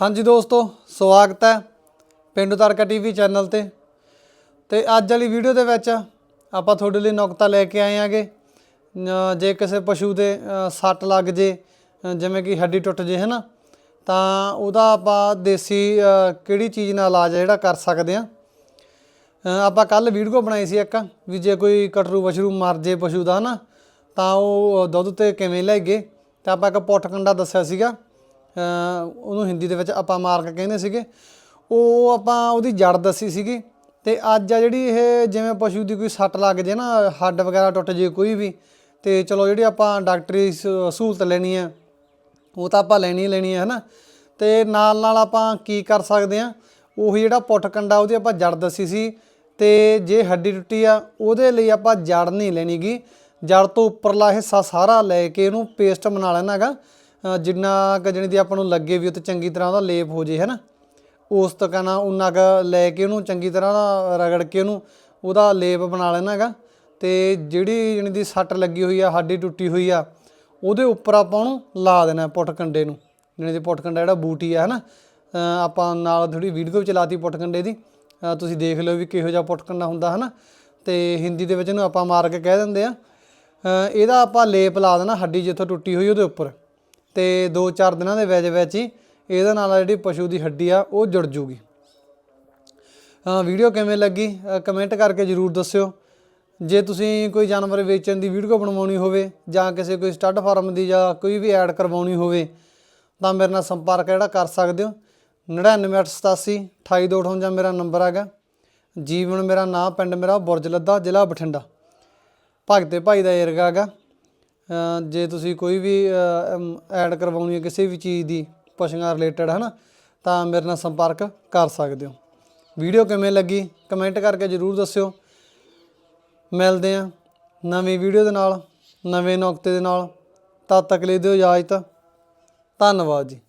ਹਾਂਜੀ ਦੋਸਤੋ, ਸਵਾਗਤ ਹੈ ਪਿੰਡੂ ਤਾਰਕਾ ਟੀਵੀ ਚੈਨਲ ਤੇ। ਤੇ ਅੱਜ ਵਾਲੀ ਵੀਡੀਓ ਦੇ ਵਿੱਚ ਆਪਾਂ ਤੁਹਾਡੇ ਲਈ ਨੁਕਤਾ ਲੈ ਕੇ ਆਏ ਆਂਗੇ ਜੇ ਕਿਸੇ ਪਸ਼ੂ ਦੇ ਸੱਟ ਲੱਗ ਜੇ ਜਿਵੇਂ ਕਿ ਹੱਡੀ ਟੁੱਟ ਜੇ ਹੈ ਨਾ ਤਾਂ ਉਹਦਾ ਆਪਾਂ ਦੇਸੀ ਕਿਹੜੀ ਚੀਜ਼ ਨਾਲ ਇਲਾਜ ਹੈ ਜਿਹੜਾ ਕਰ ਸਕਦੇ ਆ ਆਪਾਂ ਕੱਲ ਵੀਡੀਓ ਬਣਾਈ ਸੀ ਇੱਕ, ਵੀ ਜੇ ਕੋਈ ਕਟਰੂ ਵਸ਼ਰੂ ਮਰ ਜੇ ਪਸ਼ੂ ਦਾ ਨਾ ਤਾਂ ਉਹ ਦੁੱਧ ਤੇ ਕਿਵੇਂ ਲੈ ਗਏ? ਤਾਂ ਆਪਾਂ ਇੱਕ ਪੁੱਠ ਕੰਡਾ ਦੱਸਿਆ ਸੀਗਾ। ਉਹਨੂੰ ਹਿੰਦੀ ਦੇ ਵਿੱਚ ਆਪਾਂ ਮਾਰਕ ਕਹਿੰਦੇ ਸੀਗੇ। ਉਹ ਆਪਾਂ ਉਹਦੀ ਜੜ ਦੱਸੀ ਸੀਗੀ ਤੇ ਅੱਜ ਆ ਜਿਹੜੀ ਇਹ ਜਿਵੇਂ ਪਸ਼ੂ ਦੀ ਕੋਈ ਸੱਟ ਲੱਗ ਜੇ ਨਾ, ਹੱਡ ਵਗੈਰਾ ਟੁੱਟ ਜੇ ਕੋਈ ਵੀ, ਤੇ ਚਲੋ ਜਿਹੜੀ ਆਪਾਂ ਡਾਕਟਰੀ ਸ- ਸਹੂਲਤ ਲੈਣੀ ਆ, ਉਹ ਤਾਂ ਆਪਾਂ ਲੈਣੀ ਲੈਣੀ ਹੈ ਹਨਾ? ਤੇ ਨਾਲ ਨਾਲ ਆਪਾਂ ਕੀ ਕਰ ਸਕਦੇ ਆ, ਉਹੀ ਜਿਹੜਾ ਪੁੱਟ ਕੰਡਾ ਉਹਦੀ ਆਪਾਂ ਜੜ ਦੱਸੀ ਸੀ, ਤੇ ਜੇ ਹੱਡੀ ਟੁੱਟੀ ਆ, ਉਹਦੇ ਲਈ ਆਪਾਂ ਜੜ ਨਹੀਂ ਲੈਣੀਗੀ। ਜੜ ਤੋਂ ਉੱਪਰਲਾ ਹਿੱਸਾ ਸਾਰਾ ਲੈ ਕੇ ਇਹਨੂੰ ਪੇਸਟ ਬਣਾ ਲੈਣਾ ਹੈਗਾ ਜਿੰਨਾ ਕੁ ਜਣੀ ਦੀ ਆਪਾਂ ਨੂੰ ਲੱਗੇ ਵੀ ਉੱਤੇ ਚੰਗੀ ਤਰ੍ਹਾਂ ਉਹਦਾ ਲੇਪ ਹੋ ਜੇ ਹੈਨਾ ਉਸ ਤੱਕ ਨਾ ਉਨਾ ਕੁ ਲੈ ਕੇ ਉਹਨੂੰ ਚੰਗੀ ਤਰ੍ਹਾਂ ਨਾ ਰਗੜ ਕੇ ਉਹਨੂੰ ਉਹਦਾ ਲੇਪ ਬਣਾ ਲੈਣਾ ਹੈਗਾ। ਤੇ ਜਿਹੜੀ ਜਣੀ ਦੀ ਸੱਟ ਲੱਗੀ ਹੋਈ ਆ ਹੱਡੀ ਟੁੱਟੀ ਹੋਈ ਆ ਉਹਦੇ ਉੱਪਰ ਆਪਾਂ ਉਹਨੂੰ ਲਾ ਦੇਣਾ ਪੁੱਟ ਕੰਡੇ ਨੂੰ। ਜਿਹੜੇ ਦੀ ਪੁੱਟ ਕੰਡਾ ਜਿਹੜਾ ਬੂਟੀ ਆ ਹਨਾ ਅ, ਆਪਾਂ ਨਾਲ ਥੋੜੀ ਵੀਡੀਓ ਵਿੱਚ ਲਾਤੀ ਪੁੱਟ ਕੰਡੇ ਦੀ ਤੁਸੀਂ ਦੇਖ ਲਿਓ ਵੀ ਕਿਹੋ ਜਿਹਾ ਪੁੱਟ ਕੰਡਾ ਹੁੰਦਾ ਹਨਾ ਤੇ ਹਿੰਦੀ ਦੇ ਵਿੱਚ ਇਹਨੂੰ ਆਪਾਂ ਮਾਰ ਕੇ ਕਹਿ ਦਿੰਦੇ ਆ। ਇਹਦਾ ਆਪਾਂ ਲੇਪ ਲਾ ਦੇਣਾ ਹੱਡੀ ਜਿੱਥੋਂ ਟੁੱਟੀ ਹੋਈ ਉਹਦੇ ਉੱਪਰ। ਤੇ 2-4 ਦਿਨਾਂ ਦੇ ਵਿੱਚ ਵਿੱਚ ਹੀ ਇਹਦੇ ਨਾਲ ਜਿਹੜੀ ਪਸ਼ੂ ਦੀ ਹੱਡੀ ਆ, ਉਹ ਜੁੜ ਜੂਗੀ। ਵੀਡੀਓ ਕਿਵੇਂ ਲੱਗੀ ਕਮੈਂਟ ਕਰਕੇ ਜਰੂਰ ਦੱਸਿਓ। ਜੇ ਤੁਸੀਂ ਕੋਈ ਜਾਨਵਰ ਵੇਚਣ ਦੀ ਵੀਡੀਓ ਬਣਵਾਉਣੀ ਹੋਵੇ ਜਾਂ ਕਿਸੇ ਕੋਈ ਸਟੱਡ ਫਾਰਮ ਦੀ ਜਾਂ ਕੋਈ ਵੀ ਐਡ ਕਰਵਾਉਣੀ ਹੋਵੇ, ਤਾਂ ਮੇਰੇ ਨਾਲ ਸੰਪਰਕ ਜਿਹੜਾ ਕਰ ਸਕਦੇ ਹੋ। 9987 28258 ਮੇਰਾ ਨੰਬਰ ਹੈਗਾ। ਜੀਵਨ ਮੇਰਾ ਨਾਮ ਪਿੰਡ ਮੇਰਾ ਬੁਰਜ ਲੱਦਾ, ਜ਼ਿਲ੍ਹਾ ਬਠਿੰਡਾ। ਭਗਤੇ ਭਾਈ ਦਾ ਏਰਗਾ ਹੈਗਾ। ਜੇ ਤੁਸੀਂ ਕੋਈ ਵੀ ਐਡ ਕਰਵਾਉਣੀ ਹੈ ਕਿਸੇ ਵੀ ਚੀਜ਼ ਦੀ, ਪਸ਼ੂਆਂ ਰਿਲੇਟਡ ਹੈ ਨਾ ਤਾਂ ਮੇਰੇ ਨਾਲ ਸੰਪਰਕ ਕਰ ਸਕਦੇ ਹੋ। ਵੀਡੀਓ ਕਿਵੇਂ ਲੱਗੀ ਕਮੈਂਟ ਕਰਕੇ ਜਰੂਰ ਦੱਸਿਓ। ਮਿਲਦੇ ਆ ਨਵੀਂ ਵੀਡੀਓ ਦੇ ਨਾਲ, ਨਵੇਂ ਨੁਕਤੇ ਦੇ ਨਾਲ। ਤਦ ਤੱਕ ਲਈ ਦਿਓ ਇਜਾਜ਼ਤ। ਧੰਨਵਾਦ ਜੀ।